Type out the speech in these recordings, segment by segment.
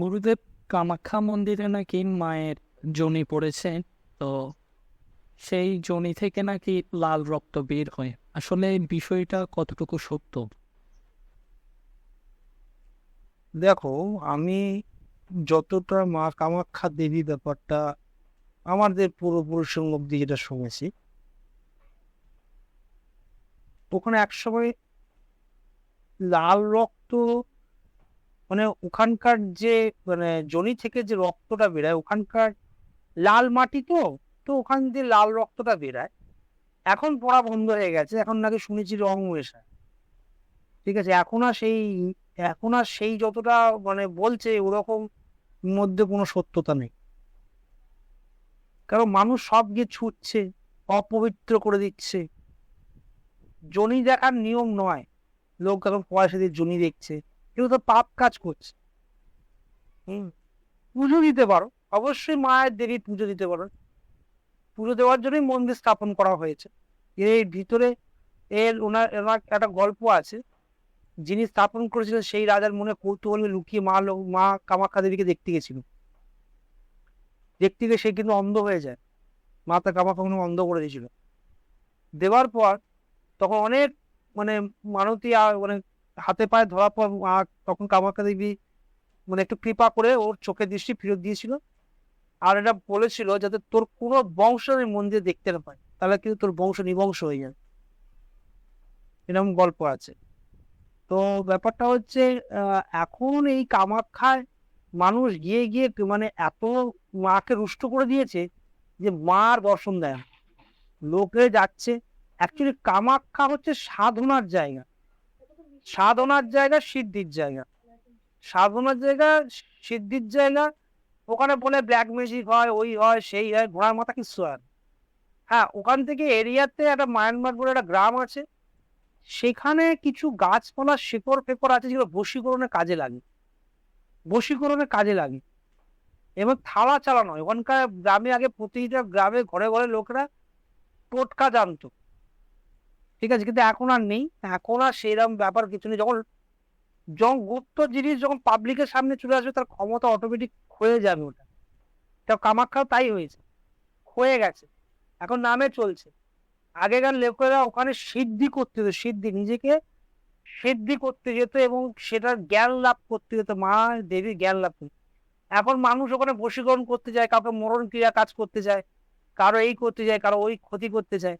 গুরুদেব কামাখ্যা মন্দিরে নাকি মায়ের যোনি পড়েছে তো সেই যোনি থেকে নাকি লাল রক্ত বের হয়। আসলে বিষয়টা কতটুকু সত্য? দেখো, আমি যতটা মা কামাখ্যা দেবী ব্যাপারটা আমাদের পূর্বপুরুষের অব্দি যেটা শুনেছি, ওখানে একসময় লাল রক্ত মানে ওখানকার যে মানে জনি থেকে যে রক্তটা বেরায়, ওখানকার লাল মাটি তো তো ওখান দিয়ে লাল রক্তটা বেরায়। এখন পড়া বন্ধ হয়ে গেছে, এখন নাকি শুনেছি রং মেশায়। ঠিক আছে, এখন আর সেই, এখন আর সেই যতটা মানে বলছে, ওরকম মধ্যে কোনো সত্যতা নেই। কারণ মানুষ সব গিয়ে ছুটছে, অপবিত্র করে দিচ্ছে। জনি দেখার নিয়ম নয়। লোক এখন পয়সা দিয়ে জনি দেখছে। কেউ তো পাপ কাজ করছে। হুম, পুজো দিতে পারো। অবশ্যই মায়ের দেবী পুজো দিতে পারো। পুজো দেওয়ার জন্যই মন্দির স্থাপন করা হয়েছে। এর ভিতরে এর ওনার একটা গল্প আছে। যিনি স্থাপন করেছিলেন সেই রাজার মনে কৌতূহল লুকিয়ে মা লো- মা কামাখ্যা দেবীকে দেখতে গেছিল। দেখতে গিয়ে সে কিন্তু অন্ধ হয়ে যায়। মাতা কামাখ্যা অন্ধ করে দিয়েছিল। দেওয়ার পর তখন অনেক মানে মানতী আ- মানে হাতে পায়ে ধরার পর তখন কামাখ্যা দেবী মানে একটু কৃপা করে ওর চোখের দৃষ্টি ফেরত দিয়েছিল। আর এটা বলেছিল যাতে তোর কোনো বংশ আমি মন্দিরে দেখতে না পাই। তাহলে কিন্তু তোর বংশ নিবংশ হয়ে যাবে। এরকম গল্প আছে। তো ব্যাপারটা হচ্ছে এখন এই কামাখ্যায় মানুষ গিয়ে গিয়ে মানে এত মাকে রুষ্ট করে দিয়েছে যে মার দর্শন দেয়। লোকে যাচ্ছে। অ্যাকচুয়ালি কামাখ্যা হচ্ছে সাধনার জায়গা। সাধনার জায়গা সিদ্ধির জায়গা। সাধনার জায়গা সিদ্ধির জায়গা, ওখানে বলে ব্ল্যাক ম্যাজিক হয়, ওই হয়, সেই হয়, ঘোড়ার মাথা কিছু হয় হ্যাঁ ওখান থেকে এরিয়াতে একটা মায়ানমার বলে একটা গ্রাম আছে। সেখানে কিছু গাছপালা, শেকড় ফেকড় আছে যেগুলো বশীকরণে কাজে লাগে। বশীকরণে কাজে লাগে। এবং থালা চালানো। ওখানকার গ্রামে আগে প্রতিটা গ্রামে ঘরে ঘরে লোকরা টোটকা জানতো। ঠিক আছে? কিন্তু এখন আর নেই। এখন আর সেইরকম ব্যাপার কিছু নেই। যখন যখন গুপ্ত জিনিস যখন পাবলিকের সামনে চলে আসবে, তার ক্ষমতা অটোমেটিক হয়ে যাবে ওটা। তা কামাখ্যাও তাই হয়েছে। ক্ষয়ে গেছে। এখন নামে চলছে। আগেকার লোকেরা ওখানে সিদ্ধি করতে যেত, সিদ্ধি। নিজেকে সিদ্ধি করতে যেত এবং সেটার জ্ঞান লাভ করতে যেত। মা দেবী জ্ঞান লাভ করতে এখন মানুষ ওখানে বশীকরণ করতে যায়, কাউকে মরণ ক্রিয়া কাজ করতে যায়, কারও এই করতে যায়, কারও ওই ক্ষতি করতে যায়।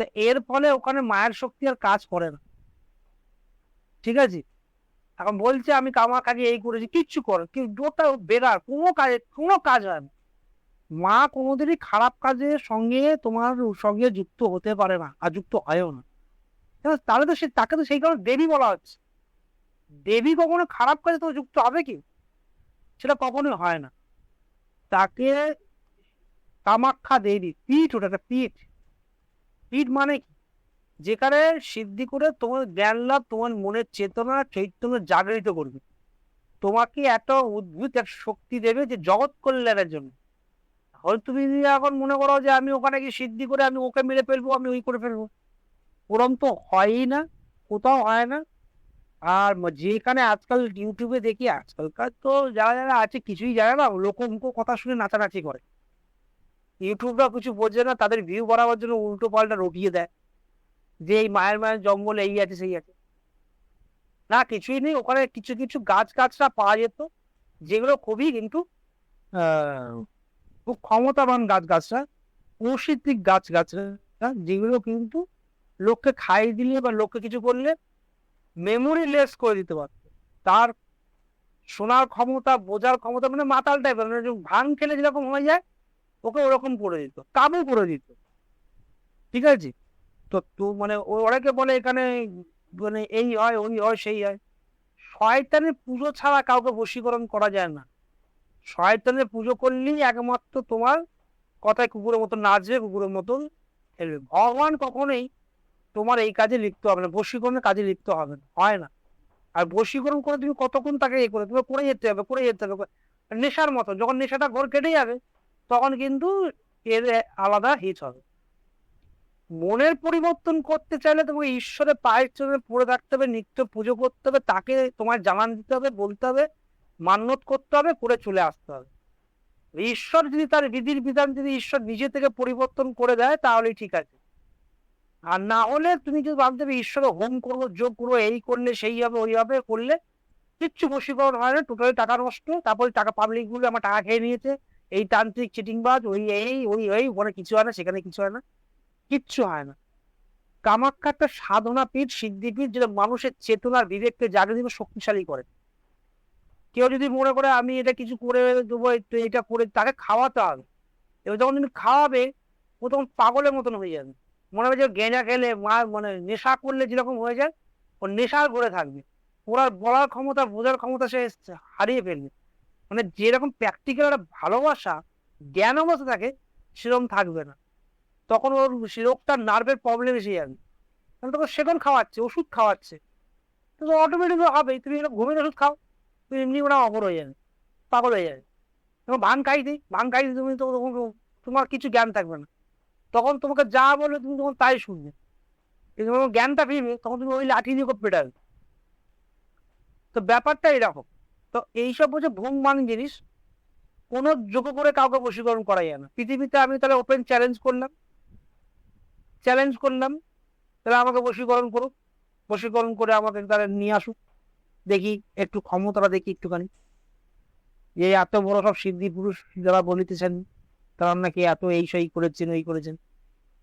তো এর ফলে ওখানে মায়ের শক্তি আর কাজ করে না। ঠিক আছে? এখন বলছে, আমি কামাকাকে এই করেছি, কিচ্ছু করে কি ওটা বেরার কোনো কাজে, কোনো কাজ হয় না। মা কোনোদিনই খারাপ কাজের সঙ্গে তোমার সঙ্গে যুক্ত হতে পারে না, আর যুক্ত হয়ও না। তাহলে তো সে, তাকে তো সেই কারণে দেবী বলা হচ্ছে। দেবী কখনো খারাপ কাজে তো যুক্ত হবে কি? সেটা কখনোই হয় না। তাকে কামাখ্যা দেবী, পীঠ ওটা একটা পীঠ পীঠ মানে যেখানে সিদ্ধি করে তোমার জ্ঞান লাভ, তোমার মনের চেতনা, চৈতন্য জাগরিত করবে। তোমাকে এত উদ্ভুত এক শক্তি দেবে যে জগৎ কল্যাণের জন্য। হয়তো তুমি যদি এখন মনে করো যে আমি ওখানে গিয়ে সিদ্ধি করে আমি ওকে মেরে ফেলব, আমি ওই করে ফেলব। ওরম তো হয়ই না, কোথাও হয় না। আর যেখানে আজকাল ইউটিউবে দেখি, আজকালকার তো যারা যারা আছে কিছুই জানে না, লোকমুখ কথা শুনে নাচানাচি করে। ইউটিউবরা কিছু বোঝে না, তাদের ভিউ বাড়াবার জন্য উল্টো পাল্টা রটিয়ে দেয়। যে এই মায়ের মায়ের জঙ্গলে এই আছে, সেই আছে। না, কিছুই নেই, ওখানে কিছু কিছু গাছ গাছরা পাওয়া যেত, যেগুলো খুবই কিন্তু খুব ক্ষমতাবান গাছ গাছরা, প্রসিদ্ধিক গাছ গাছরা, যেগুলো কিন্তু লোককে খাইয়ে দিলে বা লোককে কিছু করলে মেমোরি লেস করে দিতে পারত। তার শোনার ক্ষমতা, বোঝার ক্ষমতা মানে মাতাল টাইপের মানে ভান খেলে যেরকম হয়ে যায় ওকে ওরকম করে দিত, কাবু করে দিত। ঠিক আছে? তো তো মানে অনেকে বলে এখানে মানে এই হয়, ওই হয়, সেই হয়। শয়তানের পুজো ছাড়া কাউকে বশীকরণ করা যায় না। শয়তানের পুজো করলেই একমাত্র তোমার কথায় কুকুরের মতো নাচবে, কুকুরের মতন খেলবে। ভগবান কখনোই তোমার এই কাজে লিপ্ত হবে না, বশীকরণের কাজে লিপ্ত হবে না, হয় না। আর বশীকরণ করে তুমি কতক্ষণ তাকে এ করে, তুমি করে যেতে হবে, করে যেতে হবে নেশার মতো, যখন নেশাটা ঘর কেটে যাবে তখন কিন্তু এর আলাদা হিট হবে। মনের পরিবর্তন করতে চাইলে তোমাকে ঈশ্বরের পায়ের চোখে পড়ে থাকতে হবে, নিত্য পুজো করতে হবে, তাকে তোমার জানান দিতে হবে, বলতে হবে, মান্যত করতে হবে, করে চলে আসতে হবে। ঈশ্বর যদি তার বিধির বিধান যদি ঈশ্বর নিজে থেকে পরিবর্তন করে দেয়, তাহলেই ঠিক আছে। আর না হলে তুমি যদি ভাবতে হবে ঈশ্বর হোম করব যোগ করব এই করলে সেই হবে, ওই হবে, করলে কিচ্ছু বশীকরণ হয় না টোটালি টাকা নষ্ট, তারপরে টাকা পাবলিকগুলো আমার টাকা খেয়ে নিয়েছে। এই তান্ত্রিক চিটিংবাজ, ওই এই, ওই ওই, ওখানে কিছু হয় না, সেখানে কিছু হয় না, কিচ্ছু হয় না। কামাখ্যা একটা সাধনা পীঠ সিদ্ধিপীঠ যেটা মানুষের চেতনার বিবেককে জাগিয়ে দিবে, শক্তিশালী করে। কেউ যদি মনে করে, আমি এটা কিছু করে দেবো এটা করে, তাকে খাওয়াতে হবে। এবার যখন তুমি খাওয়াবে, ও তখন পাগলের মতন হয়ে যাবে। মনে হবে যে গেঁজা খেলে মানে নেশা করলে যেরকম হয়ে যায়, ও নেশার করে থাকবে। ওরা বলার ক্ষমতা, বোঝার ক্ষমতা সে হারিয়ে ফেলবে। মানে যেরকম প্র্যাকটিক্যাল একটা ভালোবাসা, জ্ঞান অবস্থা থাকে, সেরকম থাকবে না। তখন ওর রোগটার নার্ভের প্রবলেম এসে যাবে। কারণ তখন সেকন খাওয়াচ্ছে, ওষুধ খাওয়াচ্ছে। তো অটোমেটিক হবেই তুমি একটা ঘুমের ওষুধ খাও, তুমি এমনি ওরা অপর হয়ে যাবে, পাগল হয়ে যাবে। তখন ভান খাই দিই ভান খাই দিই তুমি তো, তোমার কিছু জ্ঞান থাকবে না। তখন তোমাকে যা বলবে তুমি তখন তাই শুনবে। কিন্তু জ্ঞানটা ফিরবে, তখন তুমি ওই লাঠি দিয়ে পেটাবে। তো ব্যাপারটা এরকম। তো এইসব হচ্ছে ভ্রমমান জিনিস। কোনো যোগ্য করে কাউকে বশীকরণ করা যায় না। পৃথিবীতে আমি তাহলে ওপেন চ্যালেঞ্জ করলাম। চ্যালেঞ্জ করলাম। তাহলে আমাকে বশীকরণ করুক। বশীকরণ করে আমাকে তাহলে নিয়ে আসুক। দেখি একটু ক্ষমতাটা দেখি একটুখানি। যে এত বড় সব সিদ্ধি পুরুষ যারা বলিতেছেন, তারা নাকি এত এই সেই করেছেন, ওই করেছেন।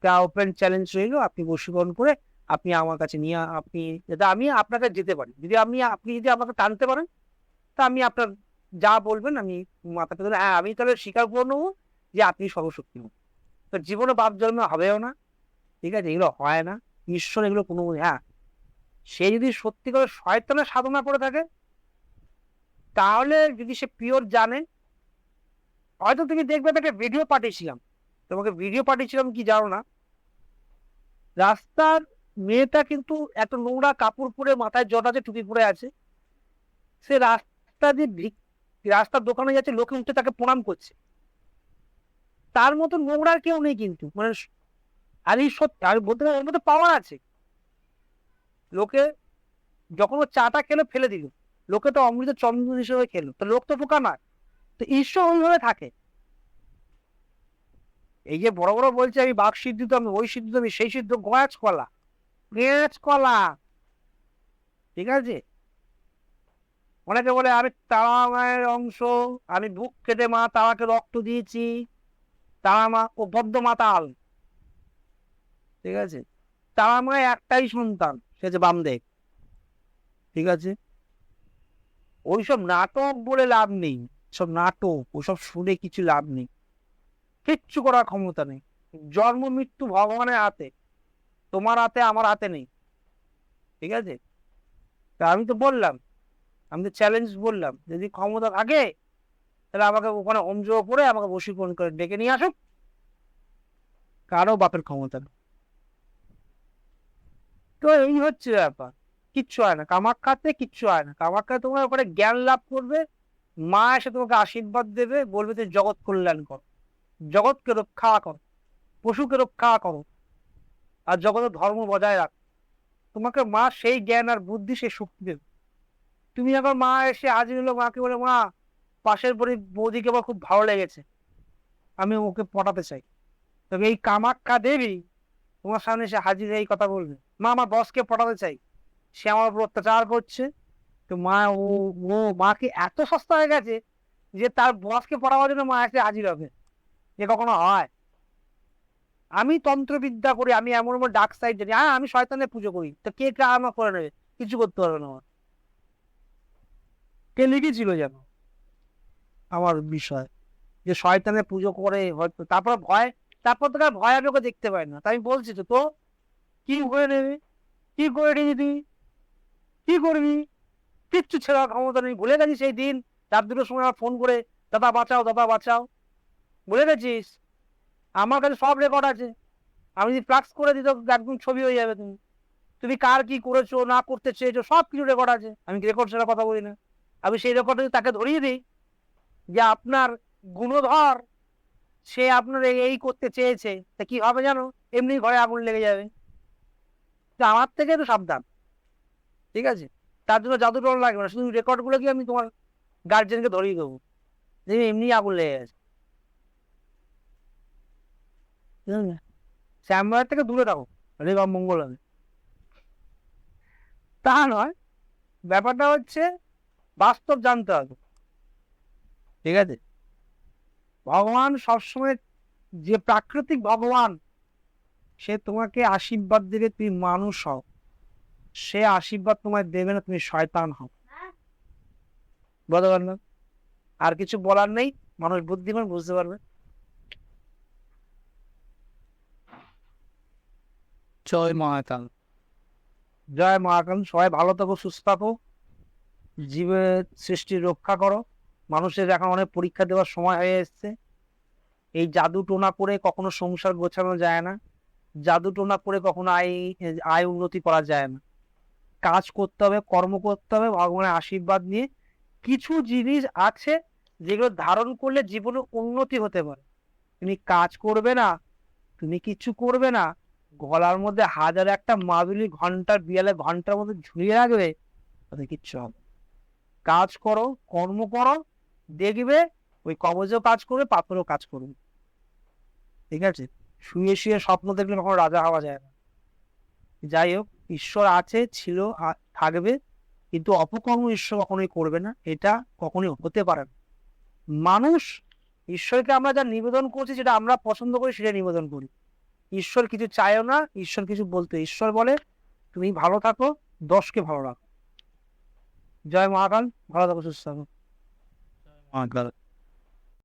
তা ওপেন চ্যালেঞ্জ রইল, আপনি বশীকরণ করে আপনি আমার কাছে নিয়ে আপনি যাতে আমি আপনাকে যেতে পারি। যদি আপনি আপনি যদি আমাকে টানতে পারেন তা আমি আপনার যা বলবেন আমি মাথা হ্যাঁ আমি তাহলে স্বীকার করে নেব যে আপনি সর্বশক্তিমান। তো জীবনে বাপ জন্ম হবেও না, ঠিক আছে? এগুলো হয় না। ঈশ্বর এগুলো কোনো হ্যাঁ। সে যদি সত্যি করে শয়তানের সাধনা করে থাকে, তাহলে যদি সে পিওর জানে, হয়তো তুমি দেখবে তাকে ভিডিও পাঠিয়েছিলাম। তোমাকে ভিডিও পাঠিয়েছিলাম কি জানো না? রাস্তার মেয়েটা কিন্তু এত নোংরা কাপড় পরে মাথায় জট আছে টুপি পরে আছে। সে রাস্তা দিয়ে ভিক- রাস্তার দোকানে যাচ্ছে, লোকে উঠে তাকে প্রণাম করছে। তার মতো নোংরা কেউ নেই কিন্তু মানে আর এই সত্যি আর বলতে গেলে এর মধ্যে পাওয়ার আছে। লোকে যখন ও চাটা খেলো, ফেলে দিল। লোকে তো অমৃত চন্দন হিসেবে খেলো। তো লোক তো বোকা না তো ঈশ্বর ওইভাবে থাকে। এই যে বড় বড় বলছে আমি বাঘ সিদ্ধিত আমি, ওই সিদ্ধিত আমি, সেই সিদ্ধ গোয়াচ কলা। পেঁয়াজ কলা। ঠিক আছে? অনেকে বলে, আমি তারা মায়ের অংশ, আমি বুক কেটে মা তারাকে রক্ত দিয়েছি। তারা মা ও বদ্ধ মাতাল ঠিক আছে? তারা মায়ের একটাই সন্তান, সে হচ্ছে বামদেব। ঠিক আছে? ওইসব নাটক বলে লাভ নেই, সব নাটক, ওসব শুনে কিছু লাভ নেই। কিচ্ছু করার ক্ষমতা নেই। জন্ম, মৃত্যু ভগবানের হাতে, তোমার হাতে, আমার হাতে নেই। ঠিক আছে? তা আমি তো বললাম আমি তো চ্যালেঞ্জ বললাম, যদি ক্ষমতা থাকে, তাহলে আমাকে ওখানে অমজো করে আমাকে বশীকরণ করে ডেকে নিয়ে আসুক। কারও বাপের ক্ষমতা নেই। তো এই হচ্ছে ব্যাপার। কিচ্ছু হয় না কামাক্ষাতে কিচ্ছু হয় না। কামাখ্যায় তোমার ওখানে জ্ঞান লাভ করবে, মা এসে তোমাকে আশীর্বাদ দেবে, বলবে যে জগৎ কল্যাণ কর, জগৎকে রক্ষা করো, পশুকে রক্ষা করো, আর জগতের ধর্ম বজায় রাখ। তোমাকে মা সেই জ্ঞান আর বুদ্ধি, সেই শক্তি দেবে। তুমি এখন মা এসে হাজির হলো মাকে বলে, মা, পাশের বাড়ি বৌদিকে আমার খুব ভালো লেগেছে। আমি ওকে পটাতে চাই। তবে এই কামাখ্যা দেবী তোমার সামনে এসে হাজির এই কথা বলবে। মা, আমার বসকে পটাতে চাই। সে আমার উপর অত্যাচার করছে। তো মা, ও ও মাকে এত সস্তা হয়ে গেছে যে তার বসকে পড়াবার জন্য মা এসে হাজির হবে। যে কখনো হয়? আমি তন্ত্রবিদ্যা করি, আমি এমন এমন ডাক সাইড জানি। হ্যাঁ আমি শয়তানের পুজো করি। তো কে কে আমার করে নেবে কিছু করতে পারবে না আমার কে লিখেছিল যেন? আমার বিষয়। যে শয়তানের পুজো করে হয়তো, তারপর ভয়, তারপর তো ভয় আমি ওকে দেখতে পাই না। তাই আমি বলছি তো তো, কি করে নেবে? কি করে নিবি তুই? কি করবি? কিচ্ছু ছেড়া ক্ষমতা নেই। ভুলে গেছিস সেই দিন, রাত দুটোর সময় আমার ফোন করে, দাদা, বাঁচাও দাদা, বাঁচাও। ভুলে গেছিস? আমার কাছে সব রেকর্ড আছে। আমি যদি ফ্লাক্স করে দিত একদম ছবি হয়ে যাবে। তুমি তুমি কার কি করেছ, না করতে চেয়েছো সব কিছু রেকর্ড আছে। আমি রেকর্ড ছাড়া কথা বলি না? আমি সেই রেকর্ড তাকে ধরিয়ে দিই যে আপনার গুণধর, সে আপনার এই- করতে চেয়েছে। তা কি হবে জানো? এমনি ঘরে আগুন লেগে যাবে। আমার থেকে তো সাবধান। ঠিক আছে? তার জন্য জাদু টল লাগবে না। শুধু রেকর্ডগুলো কি আমি তোমার গার্জেনকে ধরিয়ে দেবো। দেখবি এমনি আগুন লেগে গেছে। শ্যামবাজার থেকে দূরে থাকো। রে বা মঙ্গল হবে। তা নয়। ব্যাপারটা হচ্ছে বাস্তব জানতে হবে। ঠিক আছে? ভগবান সবসময় যে প্রাকৃতিক ভগবান সে তোমাকে আশীর্বাদ দেবে তুমি মানুষ হও। সে আশীর্বাদ তোমায় দেবে না তুমি শয়তান হও। বলতে পারলাম আর কিছু বলার নেই? মানুষ বুদ্ধিমান বুঝতে পারবে? জয় মহাকাল। জয় মহাকাল সবাই ভালো থাকো সুস্থ থাকো। জীবের সৃষ্টি রক্ষা করো। মানুষের এখন অনেক পরীক্ষা দেওয়ার সময় হয়ে এসছে। এই জাদু টোনা করে কখনো সংসার গোছানো যায় না। জাদু টোনা করে কখনো আয় আয় উন্নতি করা যায় না। কাজ করতে হবে, কর্ম করতে হবে, ভগবানের আশীর্বাদ নিয়ে কিছু জিনিস আছে যেগুলো ধারণ করলে জীবনে উন্নতি হতে পারে। তুমি কাজ করবে না, তুমি কিছু করবে না, গলার মধ্যে হাজার একটা মাদুলি ঘণ্টার বিয়ালে ঘণ্টার মধ্যে ঝুলিয়ে রাখবে তাতে কিচ্ছু হবে। কাজ করো, কর্ম করো, দেখবে ওই কবজেও কাজ করবে পাথরেও কাজ করবে। ঠিক আছে? শুয়ে শুয়ে স্বপ্ন দেখলে কখনো রাজা হওয়া যায় না। যাই হোক, ঈশ্বর আছে, ছিল থাকবে, কিন্তু অপকর্ম ঈশ্বর কখনোই করবে না, এটা কখনোই হতে পারে না। মানুষ, ঈশ্বরকে আমরা যা নিবেদন করছি, যেটা আমরা পছন্দ করি, সেটা নিবেদন করি। ঈশ্বর কিছু চায়ও না, ঈশ্বর কিছু বলতে। ঈশ্বর বলে, তুমি ভালো থাকো, দশকে ভালো রাখো। জয় মহাকাল ভালো থাকো সুস্থ থাকো মহাকাল